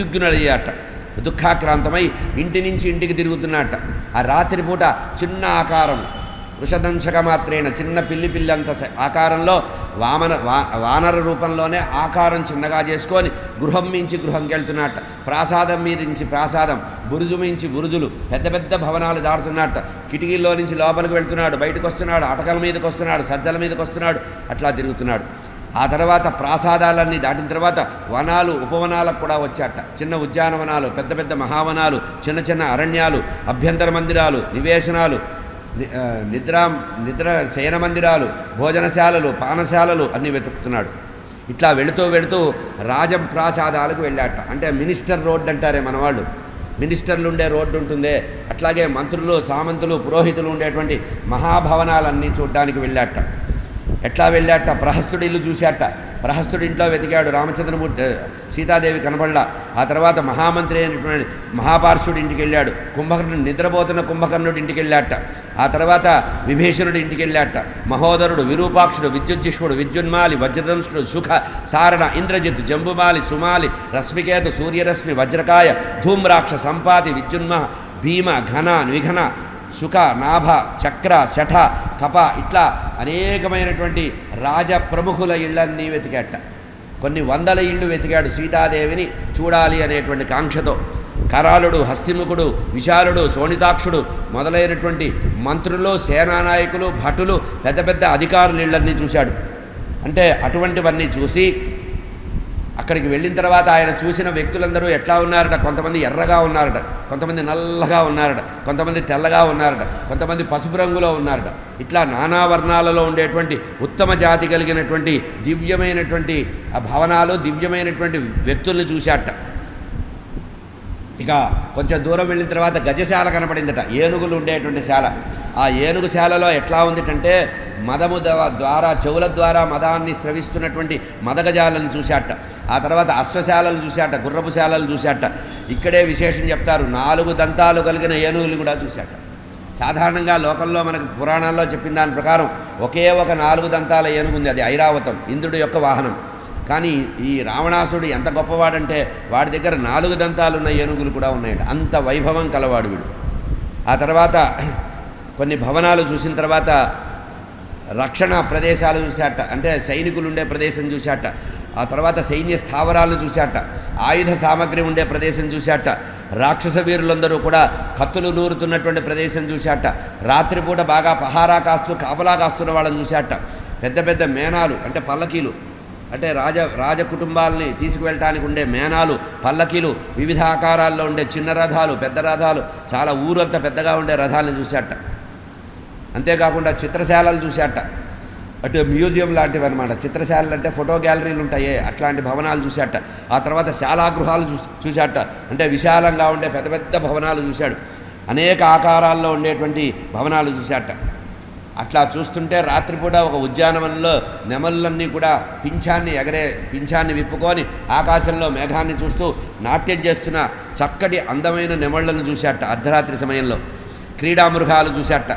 ఉద్యుగ్నులయ్యాట దుఃఖాక్రాంతమై ఇంటి నుంచి ఇంటికి తిరుగుతున్నట్ట ఆ రాత్రిపూట చిన్న ఆకారం వృషదంశక మాత్రేన చిన్న పిల్లి పిల్లి అంత ఆకారంలో వామన వానర రూపంలోనే ఆకారం చిన్నగా చేసుకొని గృహం మించి గృహంకి వెళ్తున్నట్ట ప్రాసాదం మీదించి నుంచి ప్రాసాదం బురుజు మించి బురుజులు పెద్ద పెద్ద భవనాలు దాడుతున్నట్ట కిటికీల్లో నుంచి లోపలికి వెళ్తున్నాడు బయటకు వస్తున్నాడు అటకల మీదకి వస్తున్నాడు సజ్జల మీదకి వస్తున్నాడు అట్లా తిరుగుతున్నాడు. ఆ తర్వాత ప్రాసాదాలన్నీ దాటిన తర్వాత వనాలు ఉపవనాలకు కూడా వచ్చాట చిన్న ఉద్యానవనాలు పెద్ద పెద్ద మహావనాలు చిన్న చిన్న అరణ్యాలు అభ్యంతర మందిరాలు నివేశనాలు నిద్రా నిద్ర శయన మందిరాలు భోజనశాలలు పానశాలలు అన్నీ వెతుకుతున్నాడు. ఇట్లా వెళుతూ వెళుతూ రాజం ప్రాసాదాలకు వెళ్ళాట అంటే మినిస్టర్ రోడ్ అంటారే మనవాళ్ళు. మినిస్టర్లు ఉండే రోడ్డు ఉంటుందే. అట్లాగే మంత్రులు సామంతులు పురోహితులు ఉండేటువంటి మహాభవనాలన్నీ చూడ్డానికి వెళ్ళాట ఎట్లా వెళ్ళాట? ప్రహస్తుడి ఇల్లు చూశాట. ప్రహస్తుడి ఇంట్లో వెతికాడు రామచంద్రమూర్తి సీతాదేవి కనపడలా ఆ తర్వాత మహామంత్రి అయినటువంటి మహాపార్షుడి ఇంటికి వెళ్ళాడు. కుంభకర్ణుడు నిద్రపోతున్న కుంభకర్ణుడి ఇంటికి వెళ్ళాట. ఆ తర్వాత విభీషణుడి ఇంటికి వెళ్ళాట. మహోదరుడు విరూపాక్షుడు విద్యుజ్జిష్ముడు విద్యున్మాలి వజ్రదంశుడు సుఖ సారణ ఇంద్రజిత్ జంబుమాలి సుమాలి రశ్మికేతు సూర్యరశ్మి వజ్రకాయ ధూమ్రాక్ష సంపాతి విద్యున్మ భీమ ఘన నిఘన సుఖ నాభ చక్ర శఠ కప ఇట్లా అనేకమైనటువంటి రాజ ప్రముఖుల ఇళ్ళన్నీ వెతికాట. కొన్ని వందల ఇళ్ళు వెతికాడు సీతాదేవిని చూడాలి అనేటువంటి కాంక్షతో. కరాళుడు హస్తిముఖుడు విశాలుడు శోణితాక్షుడు మొదలైనటువంటి మంత్రులు సేనానాయకులు భటులు పెద్ద పెద్ద అధికారుల ఇళ్ళన్నీ చూశాడు. అంటే అటువంటివన్నీ చూసి అక్కడికి వెళ్ళిన తర్వాత ఆయన చూసిన వ్యక్తులందరూ ఎట్లా ఉన్నారట? కొంతమంది ఎర్రగా ఉన్నారట. కొంతమంది నల్లగా ఉన్నారట. కొంతమంది తెల్లగా ఉన్నారట. కొంతమంది పసుపు రంగులో ఉన్నారట. ఇట్లా నానా వర్ణాలలో ఉండేటువంటి ఉత్తమ జాతి కలిగినటువంటి దివ్యమైనటువంటి ఆ భవనాలు దివ్యమైనటువంటి వ్యక్తుల్ని చూశాట ఇక కొంచెం దూరం వెళ్ళిన తర్వాత గజశాల కనపడిందట. ఏనుగులు ఉండేటువంటి శాల. ఆ ఏనుగు శాలలో ఎట్లా ఉందిటంటే మదము ద- ద్వారా చెవుల ద్వారా మదాన్ని స్రవిస్తున్నటువంటి మదగజాలను చూశాట ఆ తర్వాత అశ్వశాలలు చూశాట గుర్రపు శాలలు చూశాట. ఇక్కడే విశేషం చెప్తారు నాలుగు దంతాలు కలిగిన ఏనుగులు కూడా చూశాట. సాధారణంగా లోకంలో మనకు పురాణాల్లో చెప్పిన దాని ప్రకారం ఒకే ఒక నాలుగు దంతాల ఏనుగు ఉంది అది ఐరావతం ఇంద్రుడి యొక్క వాహనం. కానీ ఈ రావణాసుడు ఎంత గొప్పవాడంటే వాడి దగ్గర నాలుగు దంతాలున్న ఏనుగులు కూడా ఉన్నాయట. అంత వైభవం కలవాడు వీడు. ఆ తర్వాత కొన్ని భవనాలు చూసిన తర్వాత రక్షణ ప్రదేశాలు చూశాట. అంటే సైనికులు ఉండే ప్రదేశం చూశాట. ఆ తర్వాత సైన్య స్థావరాలు చూశాట. ఆయుధ సామగ్రి ఉండే ప్రదేశం చూశాట. రాక్షస వీరులందరూ కూడా కత్తులు నూరుతున్నటువంటి ప్రదేశం చూశాట. రాత్రిపూట బాగా పహారా కాస్తూ కాపలా కాస్తున్న వాళ్ళని చూశాట. పెద్ద పెద్ద మేనాలు అంటే పల్లకీలు అంటే రాజ రాజ కుటుంబాలని తీసుకువెళ్ళటానికి ఉండే మేనాలు పల్లకీలు వివిధ ఆకారాల్లో ఉండే చిన్న రథాలు పెద్ద రథాలు చాలా ఊరంతా పెద్దగా ఉండే రథాలను చూశాట. అంతేకాకుండా చిత్రశాలలు చూశాట. అటు మ్యూజియం లాంటివి అనమాట చిత్రశాలలు అంటే ఫోటో గ్యాలరీలు ఉంటాయే అట్లాంటి భవనాలు చూశాట. ఆ తర్వాత శాలాగృహాలు చూ చూశాట. అంటే విశాలంగా ఉండే పెద్ద పెద్ద భవనాలు చూశాడు. అనేక ఆకారాల్లో ఉండేటువంటి భవనాలు చూశాట. అట్లా చూస్తుంటే రాత్రిపూట ఒక ఉద్యానవనంలో నెమళ్ళన్నీ కూడా పింఛాన్ని ఎగరే పింఛాన్ని విప్పుకొని ఆకాశంలో మేఘాన్ని చూస్తూ నాట్యం చేస్తున్న చక్కటి అందమైన నెమళ్ళను చూశాట అర్ధరాత్రి సమయంలో. క్రీడామృగాలు చూశాట.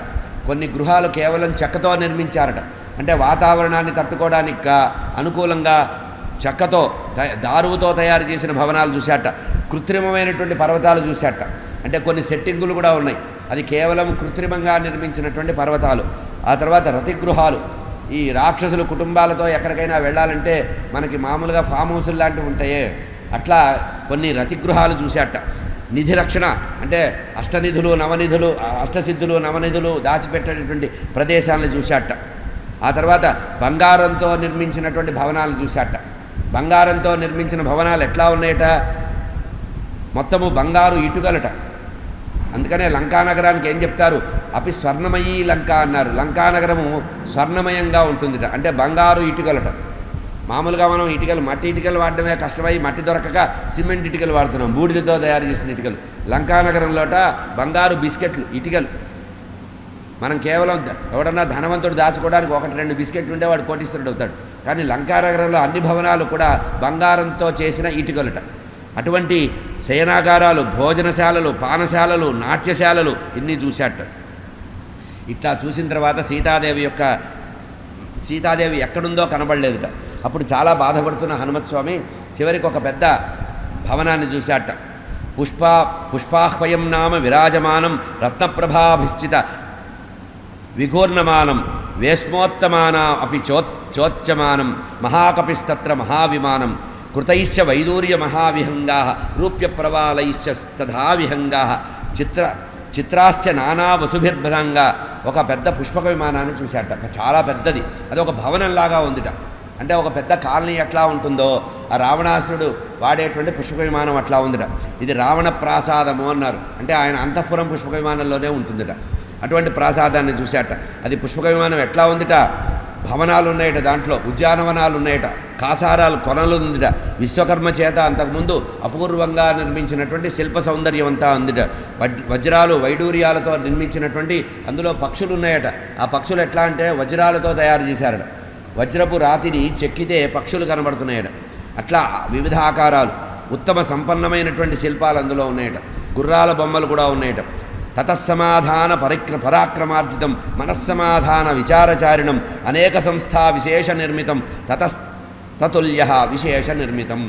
కొన్ని గృహాలు కేవలం చెక్కతో నిర్మించారట. అంటే వాతావరణాన్ని తట్టుకోవడానికి అనుకూలంగా చెక్కతో దారువుతో తయారు చేసిన భవనాలు చూశాట. కృత్రిమమైనటువంటి పర్వతాలు చూశాట. అంటే కొన్ని సెట్టింగులు కూడా ఉన్నాయి. అది కేవలం కృత్రిమంగా నిర్మించినటువంటి పర్వతాలు. ఆ తర్వాత రతిగృహాలు. ఈ రాక్షసులు కుటుంబాలతో ఎక్కడికైనా వెళ్ళాలంటే మనకి మామూలుగా ఫామ్ హౌసులు లాంటివి ఉంటాయే. అట్లా కొన్ని రతిగృహాలు చూశాట. నిధి రక్షణ అంటే అష్టనిధులు నవనిధులు అష్టసిద్ధులు నవనిధులు దాచిపెట్టేటటువంటి ప్రదేశాలను చూశాట. ఆ తర్వాత బంగారంతో నిర్మించినటువంటి భవనాలు చూశాట. బంగారంతో నిర్మించిన భవనాలు ఎట్లా ఉన్నాయట? మొత్తము బంగారు ఇటుకలట. అందుకనే లంకానగరానికి ఏం చెప్తారు? అపి స్వర్ణమయీ లంక అన్నారు. లంకానగరము స్వర్ణమయంగా ఉంటుందిట. అంటే బంగారు ఇటుకలట. మామూలుగా మనం ఇటుకలు మట్టి ఇటుకలు వాడడమే కష్టమై మట్టి దొరకక సిమెంట్ ఇటుకలు వాడుతున్నాం. బూడిదతో తయారు చేసిన ఇటుకలు. లంకానగరంలోట బంగారు బిస్కెట్లు ఇటుకలు. మనం కేవలం ఎవడన్నా ధనవంతుడు దాచుకోవడానికి ఒకటి రెండు బిస్కెట్లు ఉండే వాడు కోటీశ్వరుడు అవుతాడు. కానీ లంకానగరంలో అన్ని భవనాలు కూడా బంగారంతో చేసిన ఇటుకలట. అటువంటి శయనాగారాలు భోజనశాలలు పానశాలలు నాట్యశాలలు ఇన్ని చూశాట. ఇట్లా చూసిన తర్వాత సీతాదేవి యొక్క సీతాదేవి ఎక్కడుందో కనబడలేదుట. అప్పుడు చాలా బాధపడుతున్న హనుమత్స్వామి చివరికి ఒక పెద్ద భవనాన్ని చూశాట. పుష్ప పుష్పాహ్వయం నామ విరాజమానం రత్నప్రభాభిశ్చిత విఘూర్ణమానం వేష్మోత్తమాన అపి చో చోచ్యమానం మహాకపిస్తత్ర మహావిమానం కృతైశ్చ వైదూర్య మహావిహంగా రూప్య ప్రవాలైశ్చ తథా విహంగా చిత్ర చిత్రాశ్చ నానా వసుభిర్భరంగా ఒక పెద్ద పుష్పక విమానాన్ని చూశాట. చాలా పెద్దది. అది ఒక భవనంలాగా ఉందిట. అంటే ఒక పెద్ద కాలనీ ఎట్లా ఉంటుందో ఆ రావణాసురుడు వాడేటువంటి పుష్పక విమానం అట్లా ఉందిట. ఇది రావణ ప్రాసాదము అన్నారు. అంటే ఆయన అంతఃపురం పుష్పక విమానంలోనే ఉంటుందిట. అటువంటి ప్రాసాదాన్ని చూశాట. అది పుష్పక విమానం ఎట్లా ఉందిట? భవనాలు ఉన్నాయట దాంట్లో ఉద్యానవనాలు ఉన్నాయట కాసారాలు కొనలు ఉందిట విశ్వకర్మ చేత అంతకుముందు అపూర్వంగా నిర్మించినటువంటి శిల్ప సౌందర్యం అంతా ఉందిట. వజ్రాలు వైడూర్యాలతో నిర్మించినటువంటి అందులో పక్షులు ఉన్నాయట. ఆ పక్షులు ఎట్లా అంటే వజ్రాలతో తయారు చేశారట. వజ్రపు రాతిని చెక్కితే పక్షులు కనబడుతున్నాయట. అట్లా వివిధ ఆకారాలు ఉత్తమ సంపన్నమైనటువంటి శిల్పాలు అందులో ఉన్నాయట. గుర్రాల బొమ్మలు కూడా ఉన్నాయట. తతస్సమాధాన పరిక్ర పరాక్రమార్జితం మనస్సమాధాన విచారచారిణం అనేక సంస్థా విశేష నిర్మితం తతస్ తతుల్య విశేష నిర్మితం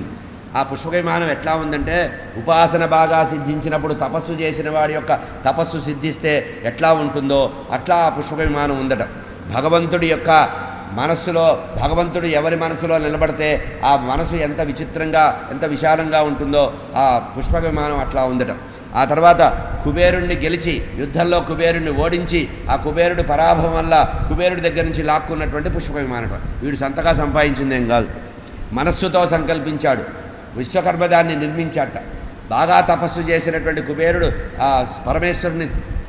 ఆ పుష్పవిమానం ఎట్లా ఉందంటే ఉపాసన బాగా సిద్ధించినప్పుడు తపస్సు చేసిన వాడి యొక్క తపస్సు సిద్ధిస్తే ఎట్లా ఉంటుందో అట్లా ఆ పుష్పవిమానం ఉందట. భగవంతుడి యొక్క మనస్సులో భగవంతుడు ఎవరి మనసులో నిలబడితే ఆ మనసు ఎంత విచిత్రంగా ఎంత విశాలంగా ఉంటుందో ఆ పుష్పక విమానం అట్లా ఉందట. ఆ తర్వాత కుబేరుణ్ణి గెలిచి యుద్ధంలో కుబేరుణ్ణి ఓడించి ఆ కుబేరుడు పరాభవం వల్ల కుబేరుడి దగ్గర నుంచి లాక్కున్నటువంటి పుష్పక విమానం వీడు సంతగా సంపాదించిందేం కాదు. మనస్సుతో సంకల్పించాడు. విశ్వకర్మ దాన్ని నిర్మించాట. బాగా తపస్సు చేసినటువంటి కుబేరుడు ఆ పరమేశ్వరుని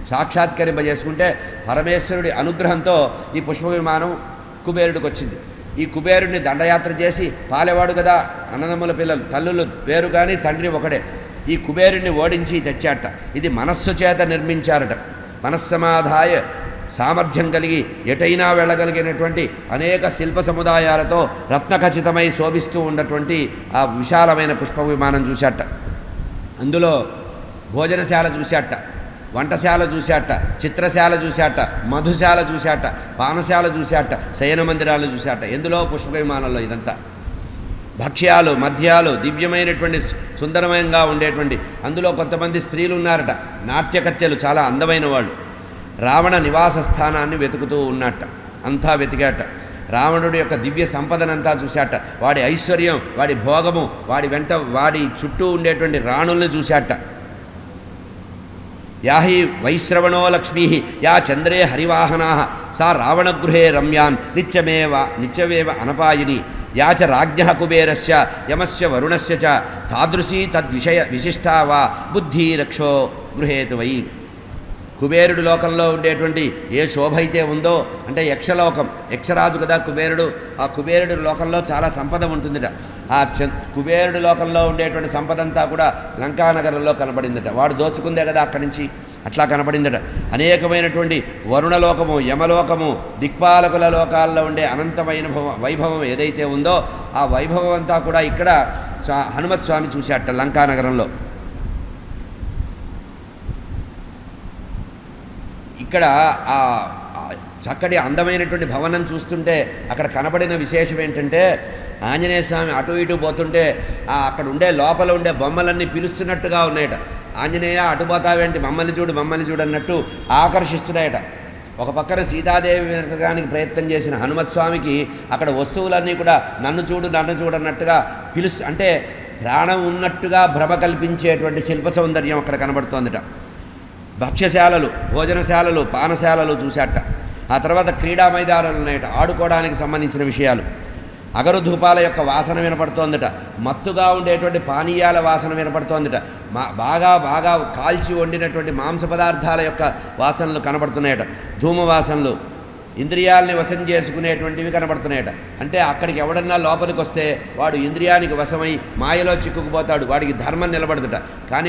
సాక్షాత్కరింపజేసుకుంటే పరమేశ్వరుడి అనుగ్రహంతో ఈ పుష్ప విమానం కుబేరుడికి వచ్చింది ఈ కుబేరుడిని దండయాత్ర చేసి పాలేవాడు కదా అన్నదమ్ముల పిల్లలు తల్లులు వేరు కానీ తండ్రి ఒకడే. ఈ కుబేరుణ్ణి ఓడించి తెచ్చాట. ఇది మనస్సు చేత నిర్మించారట. మనస్సమాధాయ సామర్థ్యం కలిగి ఎటైనా వెళ్ళగలిగినటువంటి అనేక శిల్ప సముదాయాలతో రత్నఖచితమై శోభిస్తూ ఉన్నటువంటి ఆ విశాలమైన పుష్ప విమానం చూశాట. అందులో భోజనశాల చూశాట. వంటశాల చూశాట. చిత్రశాల చూశాట. మధుశాల చూశాట. పానశాల చూశాట. శయన మందిరాలు చూశాట. ఎందులో పుష్ప విమానంలో ఇదంతా? భక్ష్యాలు మద్యాలు దివ్యమైనటువంటి సుందరమయంగా ఉండేటువంటి అందులో కొంతమంది స్త్రీలు ఉన్నారట నాట్యకత్యలు చాలా అందమైన వాళ్ళు. రావణ నివాస స్థానాన్ని వెతుకుతూ ఉన్నట్ట. అంతా వెతికాట. రావణుడి యొక్క దివ్య సంపదనంతా చూశాట. వాడి ఐశ్వర్యం వాడి భోగము వాడి వెంట వాడి చుట్టూ ఉండేటువంటి రాణుల్ని చూశాట. యా హి వైశ్రవణో లక్ష్మీ యా చంద్రే హరివాహనా సా రావణగృహే రమ్యాన్ నిత్యమేవ నిత్యమేవ అనపాయిని. యా చ రాజ్ఞ కుబేరస్య యమస్య వరుణస్య చ తాదృశీ తద్విషయ విశిష్టా వా బుద్ధి రక్షో గృహేతువై కుబేరుడు లోకంలో ఉండేటువంటి ఏ శోభ అయితే ఉందో అంటే యక్షలోకం యక్షరాజు కదా కుబేరుడు ఆ కుబేరుడు లోకంలో చాలా సంపద ఉంటుందిట. ఆ చ కుబేరుడు లోకంలో ఉండేటువంటి సంపద అంతా కూడా లంకానగరంలో కనబడిందట. వాడు దోచుకుందే కదా అక్కడి నుంచి. అట్లా కనబడిందట. అనేకమైనటువంటి వరుణలోకము యమలోకము దిక్పాలకుల లోకాల్లో ఉండే అనంతమైన భవ- వైభవం ఏదైతే ఉందో ఆ వైభవం అంతా కూడా ఇక్కడ స్వా- హనుమత్ స్వామి చూశాట లంకానగరంలో ఇక్కడ ఆ చక్కటి అందమైనటువంటి భవనం చూస్తుంటే అక్కడ కనబడిన విశేషం ఏంటంటే ఆంజనేయ స్వామి అటు ఇటు పోతుంటే అక్కడ ఉండే లోపల ఉండే బొమ్మలన్నీ పిలుస్తున్నట్టుగా ఉన్నాయట. ఆంజనేయ అటుపోతావేంటి మమ్మల్ని చూడు మమ్మల్ని చూడు అన్నట్టు ఆకర్షిస్తున్నాయట. ఒక పక్కన సీతాదేవి వెనకడానికి ప్రయత్నం చేసిన హనుమత్ స్వామికి అక్కడ వస్తువులన్నీ కూడా నన్ను చూడు నన్ను చూడు అన్నట్టుగా పిలుస్తూ అంటే ప్రాణం ఉన్నట్టుగా భ్రమ కల్పించేటువంటి శిల్ప సౌందర్యం అక్కడ కనబడుతోందిట. భక్ష్యశాలలు భోజనశాలలు పానశాలలు చూశాట. ఆ తర్వాత క్రీడా మైదానాలు ఉన్నాయట ఆడుకోవడానికి సంబంధించిన విషయాలు. అగరు ధూపాల యొక్క వాసన వినపడుతోందట. మత్తుగా ఉండేటువంటి పానీయాల వాసన వినపడుతోందట. మా బాగా బాగా కాల్చి వండినటువంటి మాంస పదార్థాల యొక్క వాసనలు కనబడుతున్నాయట. ధూమ వాసనలు ఇంద్రియాలని వశం చేసుకునేటువంటివి కనబడుతున్నాయట. అంటే అక్కడికి ఎవడన్నా లోపలికి వస్తే వాడు ఇంద్రియానికి వశమై మాయలో చిక్కుకుపోతాడు. వాడికి ధర్మం నిలబడదుట. కానీ